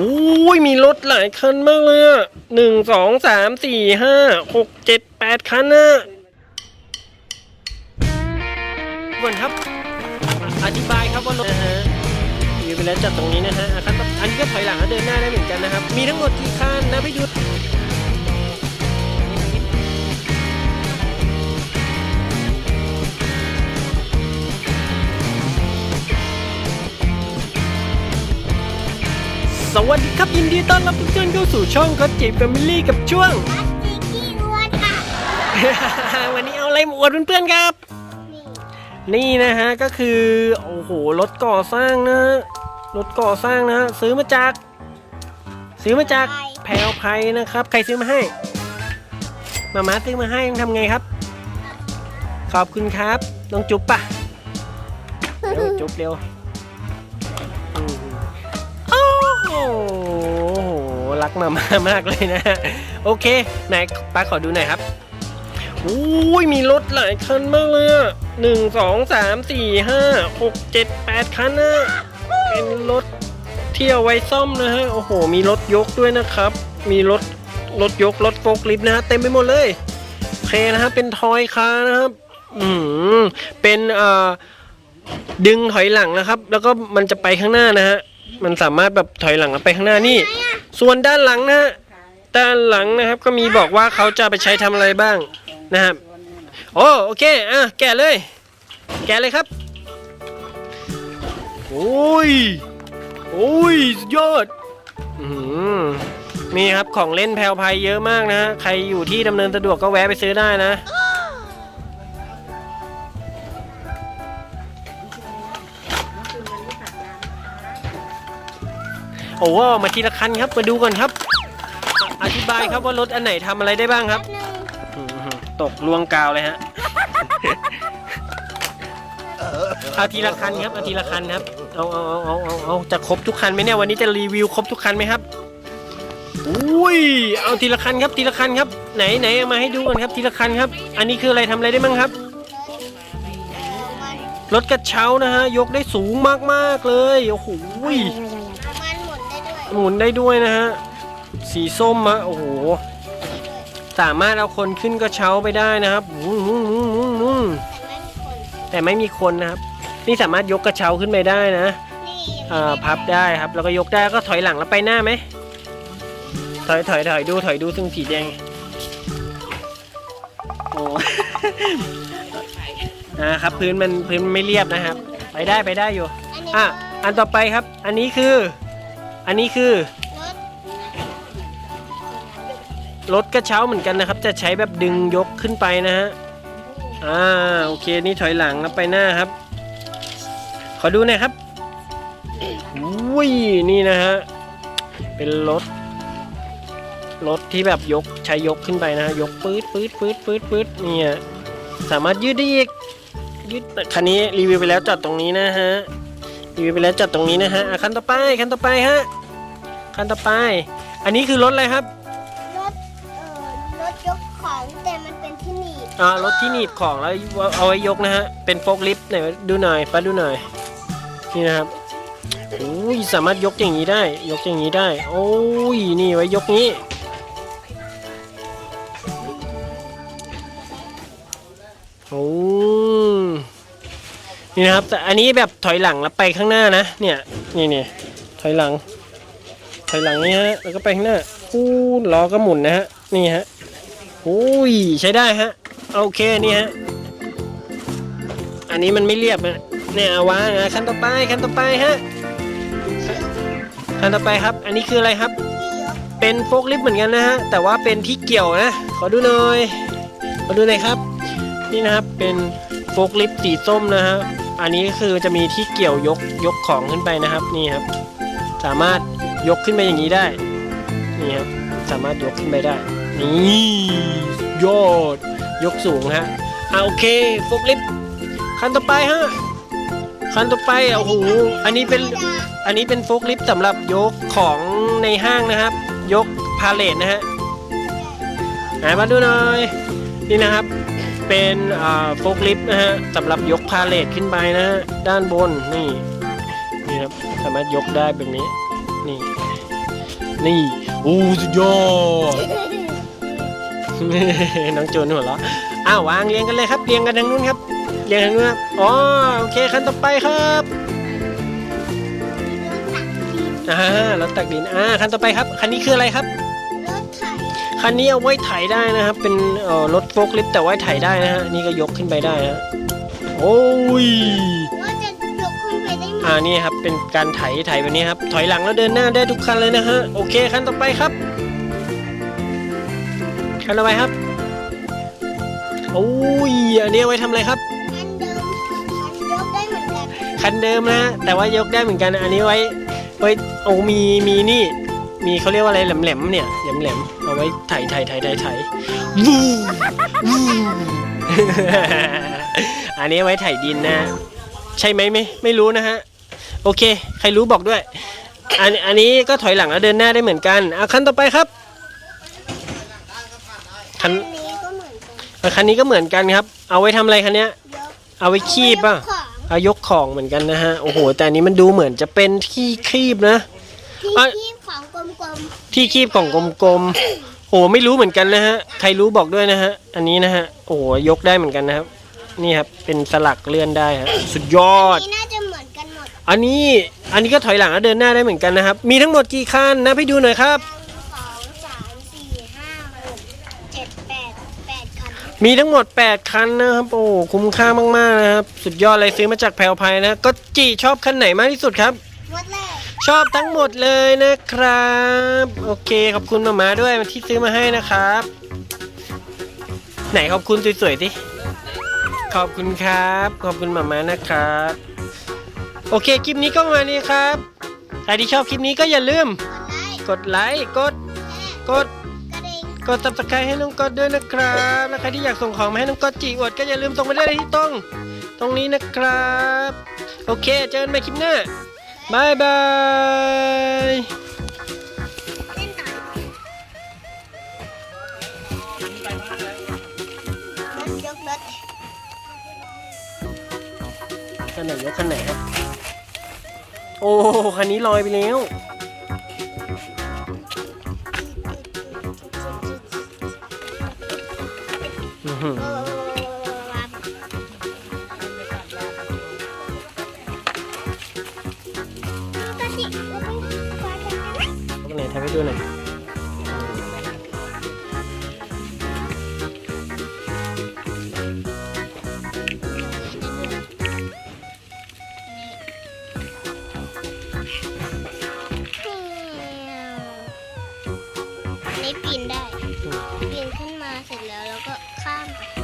อุ้ยมีรถหลายคันมากเลยอะหนึ่งสองสามสี่ห้าหกเจ็ดแปดคันนะก่อนครับ อธิบายครับว่ารถนะฮะอยู่ไปแล้วจากตรงนี้นะฮะอะครับอันนี้ก็ถอยหลังแล้วเดินหน้าได้เหมือนกันนะครับ มีทั้งหมดกี่คันนะพี่ยุทธ วัสดีครับยินดีต้อนรับทุกท่านเข้าสู่ช่องก็จิแฟมิลี่กับช่วงจิกกี้อ้วนค่ะวันนี้เอาอะไรมาอวดเพื่อนๆครับ นี่นี่นะฮะก็คือโอ้โหรถก่อสร้างนะฮะรถก่อสร้างนะฮะซื้อมาจาก ซื้อมาจากแพลวไพนะครับ ใครซื้อมาให้มาม่าซื้อมาให้ทำไงครับ ขอบคุณครับน้องจุ๊บปะเร็วจุ๊บเร็ว โห รักมามามากเลยนะฮะโอเค ไหนป้าขอดูหน่อยครับอุ้ยมีรถหลายคันมากเลยอะหนึ่งสองสามสี่ห้าหกเจ็ดแปดคันนะเป็นรถเที่ยวไว้ซ่อมนะฮะ โอ้โห มีรถยกด้วยนะครับ มีรถรถยกรถโฟล์คลิฟนะฮะเต็มไปหมดเลยโอเคนะฮะเป็นทอยคาร์นะครับ อืมเป็นเอ่อดึงถอยหลังนะครับ แล้วก็มันจะไปข้างหน้านะฮะ มันสามารถแบบถอยหลังแล้วไปข้างหน้านี่ ส่วนด้านหลังนะฮะด้านหลังนะครับก็มีบอกว่าเขาจะไปใช้ทำอะไรบ้างนะครับโอ้โอเคอะแกะเลย แกะเลยครับโอ้ยโอ้ยสุดยอดอืมมีครับของเล่นแพลวพายเยอะมากนะฮะใครอยู่ที่ดำเนินสะดวกก็แวะไปซื้อได้นะ โอ้โหมาทีละคันครับมาดูก่อนครับ อธิบายครับว่ารถอันไหนทำอะไรได้บ้างครับหนึ่งอืมตกลวงกาวเลยฮะเอาทีละคันครับเอาทีละคันครับเอาเอาเอาเอาเอาเอาจะครบทุกคันไหมเนี่ยวันนี้จะรีวิวครบทุกคันไหมครับอุ้ยเอาทีละคันครับทีละคันครับ ไหนไหนเอามาให้ดูกันครับทีละคันครับ อันนี้คืออะไรทำอะไรได้บ้างครับมันรถกระเช้านะฮะยกได้สูงมากๆเลยโอ้โหมัน หมุนได้ด้วยนะฮะ สีส้มอะโอ้โห สามารถเอาคนขึ้นกระเช้าไปได้นะครับวุ้งวุ้งวุ้งวุ้งวุ้งแต่ไม่มีคนนะครับ นี่สามารถยกกระเช้าขึ้นไปได้นะเอ่อพับได้ครับ แล้วก็ยกได้ก็ถอยหลังแล้วไปหน้าไหม ถอยถอยถอยดูถอยดูซึ่งสีแดงโอ้นะครับพื้นมันพื้นไม่เรียบนะครับ ไปได้ไปได้อยู่ อะอันต่อไปครับ อันนี้คือ อันนี้คือรถกระเช้าเหมือนกันนะครับ จะใช้แบบดึงยกขึ้นไปนะฮะอ่าโอเคนี่ถอยหลังแล้วไปหน้าครับ ขอดูหน่อยครับอุ้ยนี่นะฮะเป็นรถรถที่แบบยกใช้ยกขึ้นไปนะฮะยกปื๊ดปื๊ดปื๊ดปื๊ดปื๊ดเนี่ยสามารถยืดได้อีกยืดคันนี้รีวิวไปแล้วจอดตรงนี้นะฮะรีวิวไปแล้วจอดตรงนี้นะฮะอะคันต่อไปคันต่อไปฮะ คันต่อไป อันนี้คือรถอะไรครับ รถเอ่อรถยกของแต่มันเป็นที่หนีบอ่ารถที่หนีบของแล้วเอาไว้ยกนะฮะ เป็นโฟล์คลิฟต์ไหนดูหน่อยป้าดูหน่อย นี่นะครับโอ้ยสามารถยกอย่างนี้ได้ ยกอย่างนี้ได้ โอ้ย นี่ไว้ยกนี้ โอ้นี่นะครับ แต่อันนี้แบบถอยหลังแล้วไปข้างหน้านะ เนี่ย นี่นี่ถอยหลัง ถอยหลังนี่ฮะ แล้วก็ไปข้างหน้าปูดล้อก็หมุนนะฮะ นี่ฮะอุ้ยใช้ได้ฮะ โอเคนี่ฮะ อันนี้มันไม่เรียบนะเนี่ยเอาวางนะขั้นต่อไปขั้นต่อไปฮะ ขั้นต่อไปครับ อันนี้คืออะไรครับ เป็นโฟกลิฟต์เหมือนกันนะฮะ แต่ว่าเป็นที่เกี่ยวนะ ขอดูหน่อย ขอดูหน่อยครับ นี่นะครับ เป็นโฟกลิฟต์สีส้มนะฮะ อันนี้คือจะมีที่เกี่ยวยกยกของขึ้นไปนะครับ นี่ครับ สามารถ ยกขึ้นไปอย่างนี้ได้ นี่ครับสามารถยกขึ้นไปได้ นี่ยอด ยกสูงฮะอ่าโอเคโฟกลิฟต์คันต่อไปฮะคันต่อไปอะโอ้โหอันนี้เป็นอันนี้เป็นโฟกลิฟต์สำหรับยกของในห้างนะครับ ยกพาเลทนะฮะไหนมาดูหน่อยนี่นะครับเป็นอ่าโฟกลิฟต์นะฮะสำหรับยกพาเลทขึ้นไปนะฮะด้านบนนี่นี่ครับสามารถยกได้แบบนี้ นี่นี่โอ้สุดยอดน้องจูนหัวเราะอ้าววางเรียงกันเลยครับเรียงกันทางนู้นครับเรียงทางนู้นครับอ๋อโอเคขั้นต่อไปครับอ่ารถตักดินอ่าคันต่อไปครับคันนี้คืออะไรครับรถไถคันนี้เอาไว้ไถได้นะครับ เป็นเอ่อรถโฟล์คลิฟต์แต่ไว้ไถได้นะฮะนี่ก็ยกขึ้นไปได้ฮะโอ้ย ว่าจะยกขึ้นไปได้ไหมอ่านี่ครับเป็นการไถไถแบบนี้ครับถอยหลังแล้วเดินหน้าได้ทุกคันเลยนะฮะโอเคคันต่อไปครับคันต่อไปครับโอ้ยอันนี้เอาไว้ทำอะไรครับ อันเดิมมันยกได้เหมือนกันคันเดิมนะฮะแต่ว่ายกได้เหมือนกันอันนี้ไว้ไว้โอ้มีมีนี่ มีเขาเรียกว่าอะไรแหลมๆเนี่ยแหลมๆเอาไว้ไถไถไถไถไถวูวู อันนี้ไว้ไถดินนะฮะ ใช่ไหมไม่ไม่รู้นะฮะ โอเค ใครรู้บอกด้วย อันอันนี้ก็ถอยหลังแล้วเดินหน้าได้เหมือนกันอะคันต่อไปครับคันอันนี้ก็เหมือนกันอะคันนี้ก็เหมือนกันครับ เอาไว้ทำอะไรคันเนี้ยยกเอาไว้คีบป่ะของเอายกของเหมือนกันนะฮะ โอ้โห แต่อันนี้มันดูเหมือนจะเป็นที่คีบนะ ที่อะคีบของกลมที่คีบของกลมๆ โอ้โหไม่รู้เหมือนกันนะฮะ ใครรู้บอกด้วยนะฮะ อันนี้นะฮะ โอ้โหยกได้เหมือนกันนะครับ นี่ครับเป็นสลักเลื่อนได้ฮะสุดยอๆดนี่น่าจะเหมือนกันหมดอันนี้อันนี้ก็ถอยหลังแล้วเดินหน้าได้เหมือนกันนะครับ มีทั้งหมดกี่คันนะให้ดูหน่อยครับ สองสามสี่ห้าหกเจ็ดแปดแปดคันมีทั้งหมด 8 คันนะครับ โอ้โหคุ้มค่ามากๆนะครับ สุดยอดเลยซื้อมาจากแพลวไพนะ ก็จีชอบคันไหนมากที่สุดครับวัดแรกชอบทั้งหมดเลยนะครับ โอเคขอบคุณมามาด้วยที่ซื้อมาให้นะครับ ไหนขอบคุณสวยๆสิ ขอบคุณครับ ขอบคุณหมามานะครับ โอเค คลิปนี้ก็ประมาณนี้ครับ ใครที่ชอบคลิปนี้ก็อย่าลืม กดไลค์ กดไลค์กด กดกระดิ่งกด subscribe ให้น้องกดด้วยนะครับและใครที่อยากส่งของมาให้น้องกดจีอวดก็อย่าลืมส่งมาได้เลยที่ตรง ตรงนี้นะครับ โอเค เจอกันใหม่คลิปหน้าบายบาย คันไหนยกคันไหนครับโอ้คันนี้ลอยไปแล้ว อือหือ ข้าม